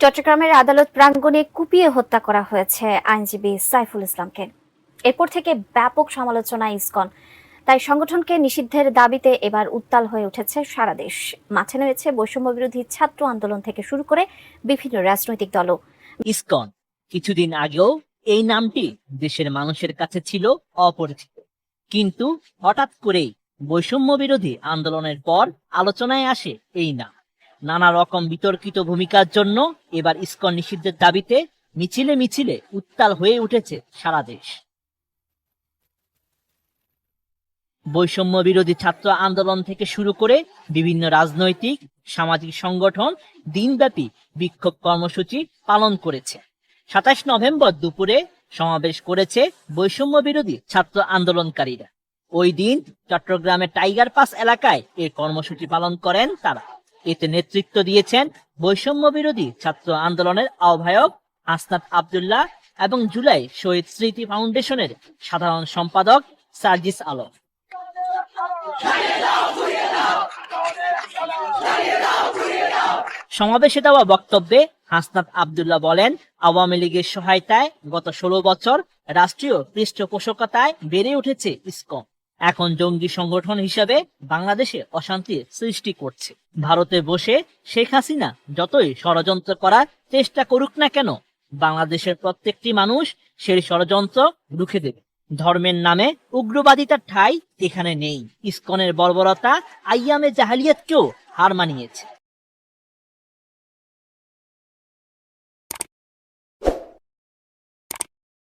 চট্টগ্রামের আদালত প্রাঙ্গণে কুপিয়ে হত্যা করা হয়েছে আইনজীবী সাইফুল ইসলামকে। এরপর থেকে ব্যাপক সমালোচনা ইসকন। তাই সংগঠনকে নিষিদ্ধের দাবিতে এবার উত্তাল হয়ে উঠেছে সারা দেশ। মাঠে নেমেছে বৈষম্য বিরোধী ছাত্র আন্দোলন থেকে শুরু করে বিভিন্ন রাজনৈতিক দলও। ইসকন, কিছুদিন আগেও এই নামটি দেশের মানুষের কাছে ছিল অপরিচিত। কিন্তু হঠাৎ করেই বৈষম্য বিরোধী আন্দোলনের পর আলোচনায় আসে এই নাম। নানা রকম বিতর্কিত ভূমিকার জন্য এবার ইসকন নিষিদ্ধের দাবিতে মিছিলে মিছিলে উত্তাল হয়ে উঠেছে সারা দেশ। বৈষম্য বিরোধী ছাত্র আন্দোলন থেকে শুরু করে বিভিন্ন রাজনৈতিক, সামাজিক সংগঠন দিনব্যাপী বিক্ষোভ কর্মসূচি পালন করেছে। সাতাশ নভেম্বর দুপুরে সমাবেশ করেছে বৈষম্য বিরোধী ছাত্র আন্দোলনকারীরা। ওই দিন চট্টগ্রামের টাইগার পাস এলাকায় এই কর্মসূচি পালন করেন তারা। এতে নেতৃত্ব দিয়েছেন বৈষম্য বিরোধী ছাত্র আন্দোলনের আহ্বায়ক আসনাদ আবদুল্লাহ এবং জুলাই শহীদ স্মৃতি ফাউন্ডেশনের সাধারণ সম্পাদক সার্জিস আলম। সমাবেশে দেওয়া বক্তব্যে হাসনাত আবদুল্লাহ বলেন, আওয়ামী লীগের সহায়তায় গত ষোলো বছর রাষ্ট্রীয় পৃষ্ঠপোষকতায় বেড়ে উঠেছে ইসকন। এখন জঙ্গি সংগঠন হিসাবে বাংলাদেশে অশান্তির সৃষ্টি করছে। ভারতে বসে শেখ হাসিনা যতই ষড়যন্ত্র করার চেষ্টা করুক না কেন, বাংলাদেশের প্রত্যেকটি মানুষ সেই ষড়যন্ত্র রুখে দেবে। ধর্মের নামে উগ্রবাদিতার ঠাই এখানে নেই। ইস্কনের বর্বরতা আইয়ামে জাহালিয়াতকেও হার মানিয়েছে।